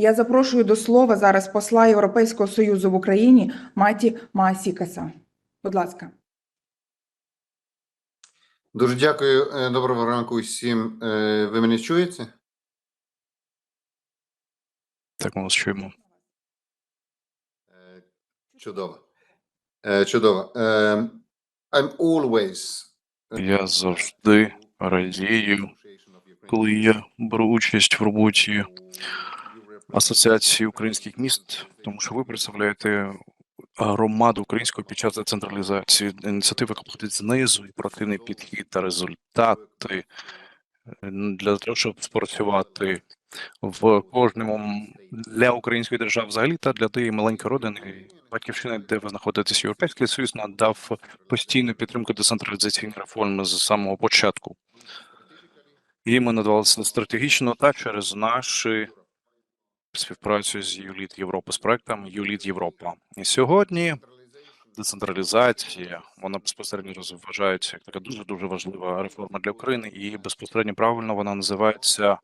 Я запрошую до слова зараз посла Європейського Союзу в Україні Маті Маасікаса. Будь ласка. Дуже дякую. Е, Доброго ранку усім. Е, Ви мене чуєте? Так, ми вас чуємо. Е, Чудово. Чудово. I'm always Я завжди радію, коли я беру участь в роботі Асоціації українських міст, тому що ви представляєте громаду українського під час децентралізації, ініціатива, яка походить знизу, і проактивний підхід та результати для того, щоб спрацювати в кожному для української держави взагалі та для тієї маленької родини батьківщини, де ви знаходитесь, європейський союз надав постійну підтримку децентралізаційної реформи з самого початку. І ми надавали стратегічно та через наші співпрацю з ЮЛІТ Європа з проектом ЮЛІТ Європа. І сьогодні децентралізація вона безпосередньо розважається як така дуже дуже важлива реформа для України, і безпосередньо правильно вона називається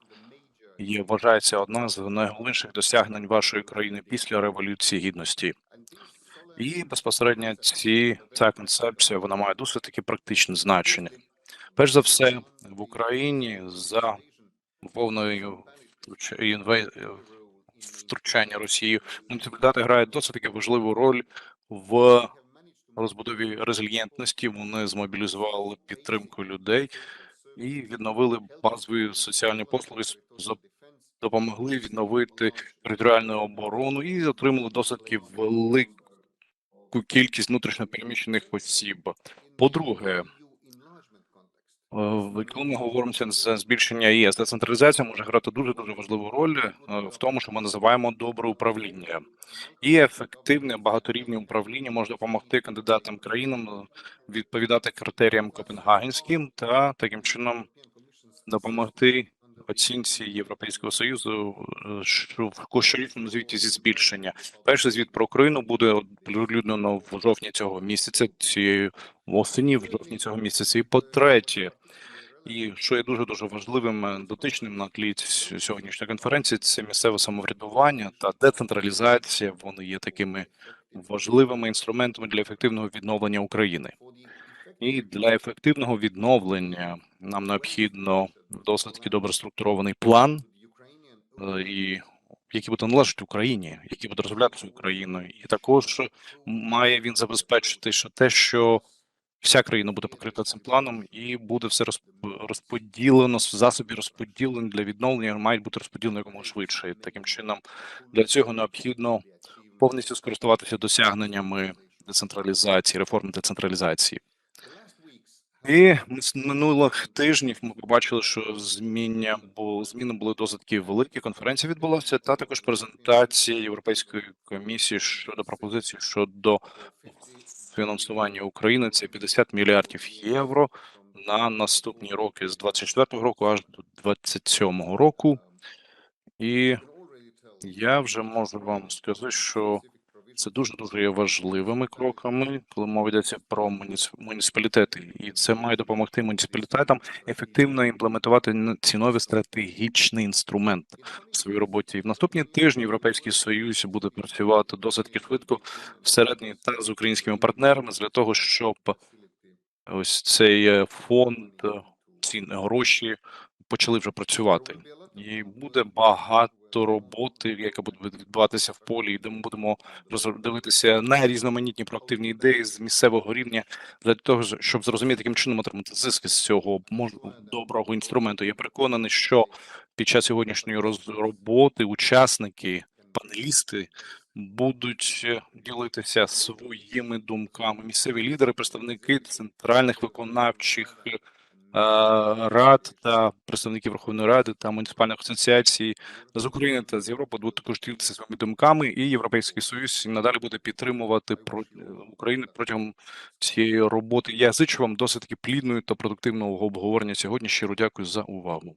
і вважається одна з найголовніших досягнень вашої країни після революції гідності. І безпосередньо ці ця концепція вона має досить таки практичне значення. Перш за все, в Україні за повною втручання Росії муніципалітети грають досить таки важливу роль в розбудові резильєнтності. Вони змобілізували підтримку людей і відновили базові соціальні послуги, допомогли відновити територіальну оборону і отримали досить велику кількість внутрішньопереміщених осіб. По-друге, Е, Коли ми говоримо за збільшення ЄС, децентралізація може грати дуже дуже важливу роль е, в тому, що ми називаємо добре управління, і ефективне багаторівне управління може допомогти кандидатам країнам е, відповідати критеріям копенгагенським та таким чином допомогти оцінці Європейського союзу е, в щорічному звіті зі збільшення. Перший звіт про Україну буде оприлюднено в жовтні цього місяця, цієї осені, в жовтні цього місяця. І по-третє, і що є дуже дуже важливим е, дотичним на тлі сьогоднішньої конференції, це місцеве самоврядування та децентралізація. Вони є такими важливими інструментами для ефективного відновлення України. І для ефективного відновлення нам необхідно досить добре структурований план, е, і який буде належати Україні, який буде розроблятися Україною, і також має він забезпечити, що те, що вся країна буде покрита цим планом, і буде все розп- розподілено засоби розподілені для відновлення, мають бути розподілені якомога швидше. І таким чином для цього необхідно повністю скористуватися досягненнями децентралізації, реформи децентралізації. І з минулих тижнів ми побачили, що зміння бо зміни були досить великі. Конференція відбулася, та також презентація Європейської комісії щодо пропозиції щодо фінансування України. Це 50 мільярдів євро на наступні роки з 24-го року аж до 27-го року. І я вже можу вам сказати, що це дуже є важливими кроками, коли мова йдеться про муніципалітети, і це має допомогти муніципалітетам ефективно імплементувати ці нові стратегічний інструмент в своїй роботі. І в наступні тижні Європейський Союз буде працювати досить швидко всередині та з українськими партнерами для того, щоб ось цей е, фонд, е, ці гроші почали вже працювати. І буде багато роботи, яка буде відбуватися в полі, і де ми будемо розр- дивитися на різноманітні проактивні ідеї з місцевого рівня для того, щоб зрозуміти, яким чином отримати зиск з цього доброго інструменту. Я переконаний, що під час сьогоднішньої роботи учасники, панелісти будуть ділитися своїми думками. Місцеві лідери, представники центральних виконавчих рад та представників Верховної Ради та муніципальних асоціацій з України та з Європи будуть також ділитися своїми думками, і Європейський Союз надалі буде підтримувати про Україну протягом цієї роботи. Я зичу вам досить таки плідної та продуктивного обговорення сьогодні. Щиро дякую за увагу.